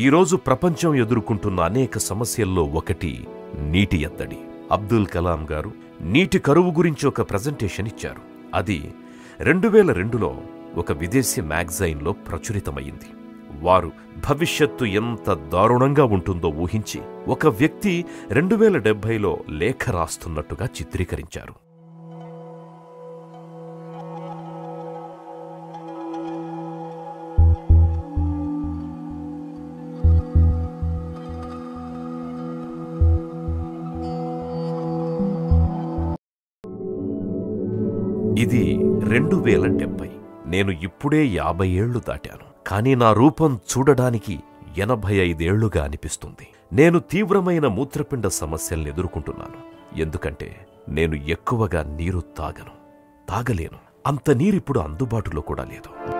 ఈరోజు ప్రపంచం ఎదుర్కొంటున్న అనేక సమస్యల్లో ఒకటి నీటి ఎద్దడి. అబ్దుల్ కలాం గారు నీటి కరువు గురించి ఒక ప్రజెంటేషన్ ఇచ్చారు. అది రెండు వేల రెండులో ఒక విదేశీ మ్యాగజైన్లో ప్రచురితమైంది వారు భవిష్యత్తు ఎంత దారుణంగా ఉంటుందో ఊహించి ఒక వ్యక్తి రెండు వేల డెబ్బైలో లేఖ రాస్తున్నట్టుగా చిత్రీకరించారు. ఇది రెండు వేల డెబ్బై నేను ఇప్పుడే యాభై ఏళ్ళు దాటాను. కానీ నా రూపం చూడడానికి ఎనభై ఐదేళ్ళుగా అనిపిస్తుంది. నేను తీవ్రమైన మూత్రపిండ సమస్యల్ని ఎదుర్కొంటున్నాను. ఎందుకంటే నేను ఎక్కువగా నీరు తాగను. తాగలేను. అంత నీరిప్పుడు అందుబాటులో కూడా లేదు.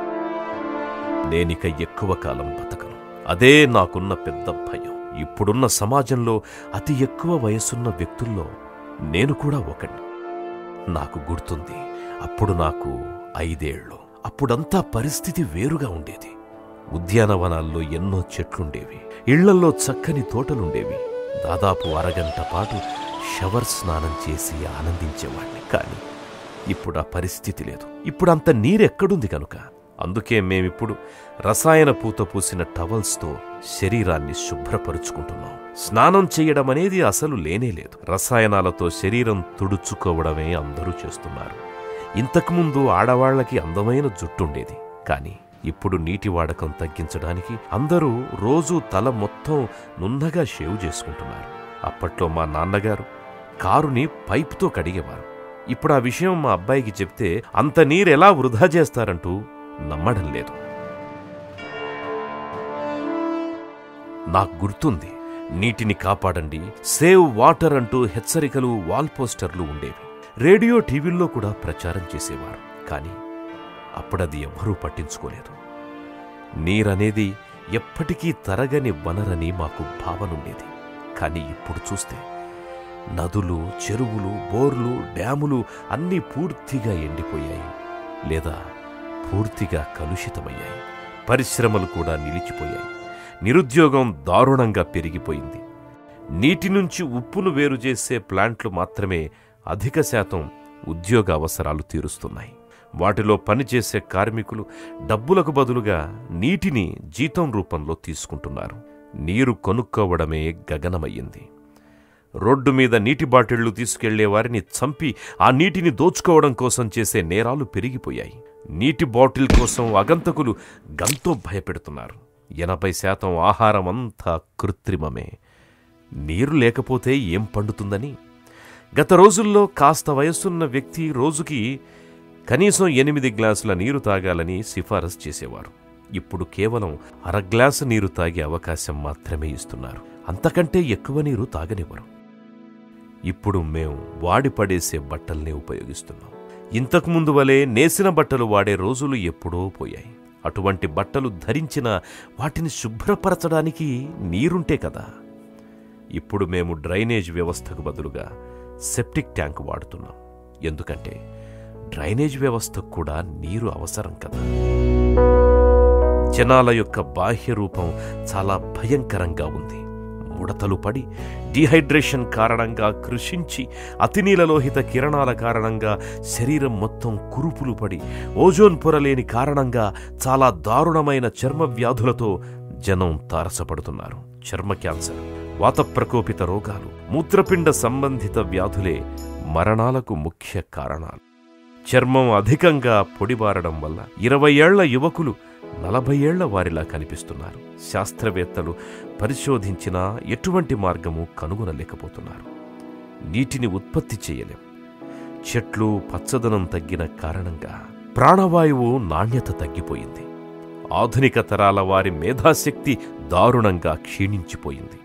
నేనిక ఎక్కువ కాలం బతకను. అదే నాకున్న పెద్ద భయం. ఇప్పుడున్న సమాజంలో అతి ఎక్కువ వయసున్న వ్యక్తుల్లో నేను కూడా ఒకటి నాకు గుర్తుంది. అప్పుడు నాకు ఐదేళ్ళు. అప్పుడంతా పరిస్థితి వేరుగా ఉండేది. ఉద్యానవనాల్లో ఎన్నో చెట్లుండేవి. ఇళ్ళల్లో చక్కని తోటలుండేవి. దాదాపు అరగంట పాటు షవర్ స్నానం చేసి ఆనందించేవాణ్ణి. కానీ ఇప్పుడు ఆ పరిస్థితి లేదు. ఇప్పుడు అంత నీరెక్కడుంది కనుక అందుకే మేమిప్పుడు రసాయన పూత పూసిన టవల్స్తో శరీరాన్ని శుభ్రపరుచుకుంటున్నాం. స్నానం చేయడం అనేది అసలు లేనేలేదు రసాయనాలతో శరీరం తుడుచుకోవడమే అందరూ చేస్తున్నారు. ఇంతకుముందు ఆడవాళ్ళకి అందమైన జుట్టుండేది. కానీ ఇప్పుడు నీటి వాడకం తగ్గించడానికి అందరూ రోజూ తల మొత్తం నున్నగా షేవ్ చేసుకుంటున్నారు. అప్పట్లో మా నాన్నగారు కారుని పైపుతో కడిగేవారు. ఇప్పుడు ఆ విషయం మా అబ్బాయికి చెప్తే అంత నీరెలా వృధా చేస్తారంటూ నమ్మడం లేదు. నాకు గుర్తుంది నీటిని కాపాడండి సేవ్ వాటర్ అంటూ హెచ్చరికలు వాల్ పోస్టర్లు ఉండేవి. రేడియో టీవీల్లో కూడా ప్రచారం చేసేవారు. కానీ అప్పుడది ఎవ్వరూ పట్టించుకోలేదు. నీరనేది ఎప్పటికీ తరగని వనరని మాకు భావనుండేది. కానీ ఇప్పుడు చూస్తే నదులు చెరువులు బోర్లు డ్యాములు అన్నీ పూర్తిగా ఎండిపోయాయి. లేదా పూర్తిగా కలుషితమయ్యాయి. పరిశ్రమలు కూడా నిలిచిపోయాయి. నిరుద్యోగం దారుణంగా పెరిగిపోయింది. నీటి నుంచి ఉప్పును వేరు చేసే ప్లాంట్లు మాత్రమే అధిక శాతం ఉద్యోగ అవసరాలు తీరుస్తున్నాయి. వాటిలో పనిచేసే కార్మికులు డబ్బులకు బదులుగా నీటిని జీతం రూపంలో తీసుకుంటున్నారు. నీరు కొనుక్కోవడమే గగనమయ్యింది. రోడ్డు మీద నీటి బాటిళ్ళు తీసుకెళ్ళే వారిని చంపి ఆ నీటిని దోచుకోవడం కోసం చేసే నేరాలు పెరిగిపోయాయి. నీటి బాటిల్ కోసం అగంతకులు గంతో భయపెడుతున్నారు. ఎనభై శాతం ఆహారం అంతా కృత్రిమమే. నీరు లేకపోతే ఏం పండుతుందని గత రోజుల్లో కాస్త వయస్సున్న వ్యక్తి రోజుకి కనీసం ఎనిమిది గ్లాసుల నీరు తాగాలని సిఫారసు చేసేవారు. ఇప్పుడు కేవలం అర గ్లాసు నీరు తాగే అవకాశం మాత్రమే ఇస్తున్నారు. అంతకంటే ఎక్కువ నీరు తాగనివ్వరు. ఇప్పుడు మేం వాడి పడేసే బట్టల్నే ఉపయోగిస్తున్నాం. ఇంతకుముందు వలె నేసిన బట్టలు వాడే రోజులు ఎప్పుడో పోయాయి. అటువంటి బట్టలు ధరించిన వాటిని శుభ్రపరచడానికి నీరుంటే కదా. ఇప్పుడు మేము డ్రైనేజ్ వ్యవస్థకు బదులుగా సెప్టిక్ ట్యాంక్ వాడుతున్నాం. ఎందుకంటే డ్రైనేజ్ వ్యవస్థకు కూడా నీరు అవసరం కదా. జనాల యొక్క బాహ్య రూపం చాలా భయంకరంగా ఉంది. ముడతలు పడి డీహైడ్రేషన్ కారణంగా కృషించి అతినీలలోహిత కిరణాల కారణంగా శరీరం మొత్తం కురుపులు పడి ఓజోన్ పొరలేని కారణంగా చాలా దారుణమైన చర్మ వ్యాధులతో జనం తారసపడుతున్నారు. చర్మ క్యాన్సర్. వాత ప్రకోపిత రోగాలు మూత్రపిండ సంబంధిత వ్యాధులే మరణాలకు ముఖ్య కారణాలు. చర్మం అధికంగా పొడిబారడం వల్ల ఇరవై ఏళ్ళ యువకులు నలభై ఏళ్ళ వారిలా కనిపిస్తున్నారు. శాస్త్రవేత్తలు పరిశోధించినా ఎటువంటి మార్గము కనుగొనలేకపోతున్నారు. నీటిని ఉత్పత్తి చేయలేం. చెట్లు పచ్చదనం తగ్గిన కారణంగా ప్రాణవాయువు నాణ్యత తగ్గిపోయింది. ఆధునిక తరాల వారి మేధాశక్తి దారుణంగా క్షీణించిపోయింది.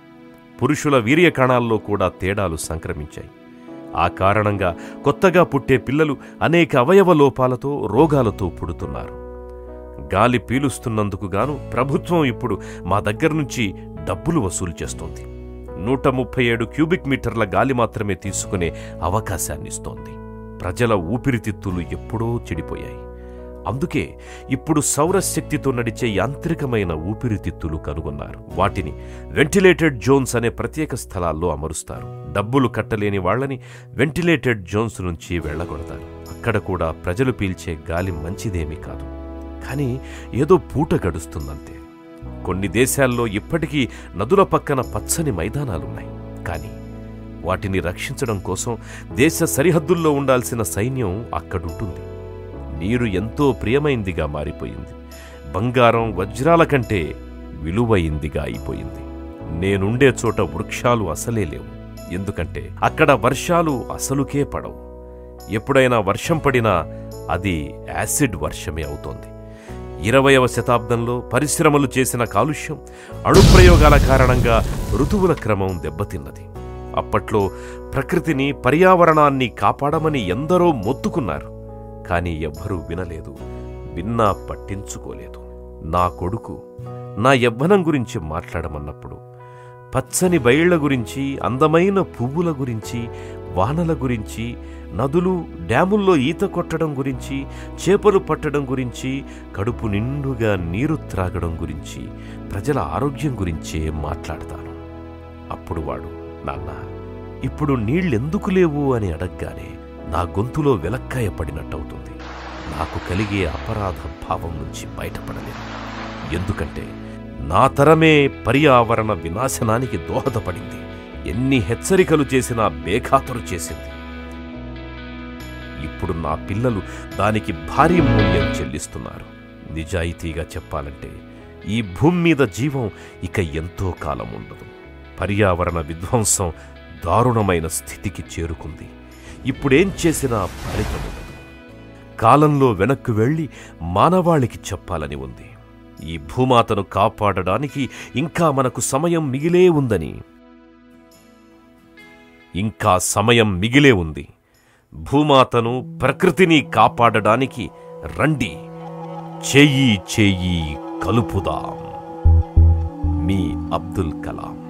పురుషుల వీర్య కణాల్లో కూడా తేడాలు సంక్రమించాయి. ఆ కారణంగా కొత్తగా పుట్టే పిల్లలు అనేక అవయవ లోపాలతో రోగాలతో పుడుతున్నారు. గాలి పీలుస్తున్నందుకు గాను ప్రభుత్వం ఇప్పుడు మా దగ్గర నుంచి డబ్బులు వసూలు చేస్తోంది. నూట ముప్పై ఏడు క్యూబిక్ మీటర్ల గాలి మాత్రమే తీసుకునే అవకాశాన్నిస్తోంది. ప్రజల ఊపిరితిత్తులు ఎప్పుడో చెడిపోయాయి. అందుకే ఇప్పుడు సౌరశక్తితో నడిచే యాంత్రికమైన ఊపిరితిత్తులు కనుగొన్నారు. వాటిని వెంటిలేటెడ్ జోన్స్ అనే ప్రత్యేక స్థలాల్లో అమరుస్తారు. డబ్బులు కట్టలేని వాళ్ళని వెంటిలేటెడ్ జోన్స్ నుంచి వెళ్ళగొడతారు. అక్కడ కూడా ప్రజలు పీల్చే గాలి మంచిదేమీ కాదు. కానీ ఏదో పూట గడుస్తుందంతే. కొన్ని దేశాల్లో ఇప్పటికీ నదుల పక్కన పచ్చని మైదానాలున్నాయి. కానీ వాటిని రక్షించడం కోసం దేశ సరిహద్దుల్లో ఉండాల్సిన సైన్యం అక్కడుంటుంది. నీరు ఎంతో ప్రియమైందిగా మారిపోయింది. బంగారం వజ్రాల కంటే విలువైందిగా అయిపోయింది. నేనుండే చోట వృక్షాలు అసలే లేవు. ఎందుకంటే అక్కడ వర్షాలు అసలుకే పడవు. ఎప్పుడైనా వర్షం పడినా అది యాసిడ్ వర్షమే అవుతోంది. ఇరవయవ శతాబ్దంలో పరిశ్రమలు చేసిన కాలుష్యం అణుప్రయోగాల కారణంగా ఋతువుల క్రమం దెబ్బతిన్నది. అప్పట్లో ప్రకృతిని పర్యావరణాన్ని కాపాడమని ఎందరో మొత్తుకున్నారు. కానీ ఎవ్వరూ వినలేదు. విన్నా పట్టించుకోలేదు. నా కొడుకు నా యవ్వనం గురించి మాట్లాడమన్నప్పుడు పచ్చని బయళ్ళ గురించి అందమైన పువ్వుల గురించి వానల గురించి నదులు డ్యాముల్లో ఈత కొట్టడం గురించి చేపలు పట్టడం గురించి కడుపు నిండుగా నీరు త్రాగడం గురించి ప్రజల ఆరోగ్యం గురించే మాట్లాడతాను. అప్పుడు వాడు నాన్న ఇప్పుడు నీళ్ళెందుకు లేవు? అని అడగగానే నా గొంతులో వెలక్కాయ పడినట్టవుతుంది నాకు కలిగే అపరాధ భావం నుంచి బయటపడలేను ఎందుకంటే నా తరమే పర్యావరణ వినాశనానికి దోహదపడింది. ఎన్ని హెచ్చరికలు చేసినా బేఖాతరు చేసింది. ఇప్పుడు నా పిల్లలు దానికి భారీ మూల్యం చెల్లిస్తున్నారు. నిజాయితీగా చెప్పాలంటే ఈ భూమి మీద జీవం ఇక ఎంతో కాలం ఉండదు. పర్యావరణ విధ్వంసం దారుణమైన స్థితికి చేరుకుంది. ఇప్పుడేం చేసినా ఫలితం కాలంలో వెనక్కు వెళ్ళి మానవాళికి చెప్పాలని ఉంది. ఈ భూమాతను కాపాడడానికి ఇంకా మనకు సమయం మిగిలే ఉందని. ఇంకా సమయం మిగిలే ఉంది. భూమాతను ప్రకృతిని కాపాడడానికి రండి. చెయ్యి చెయ్యి కలుపుదాం. మీ అబ్దుల్ కలాం.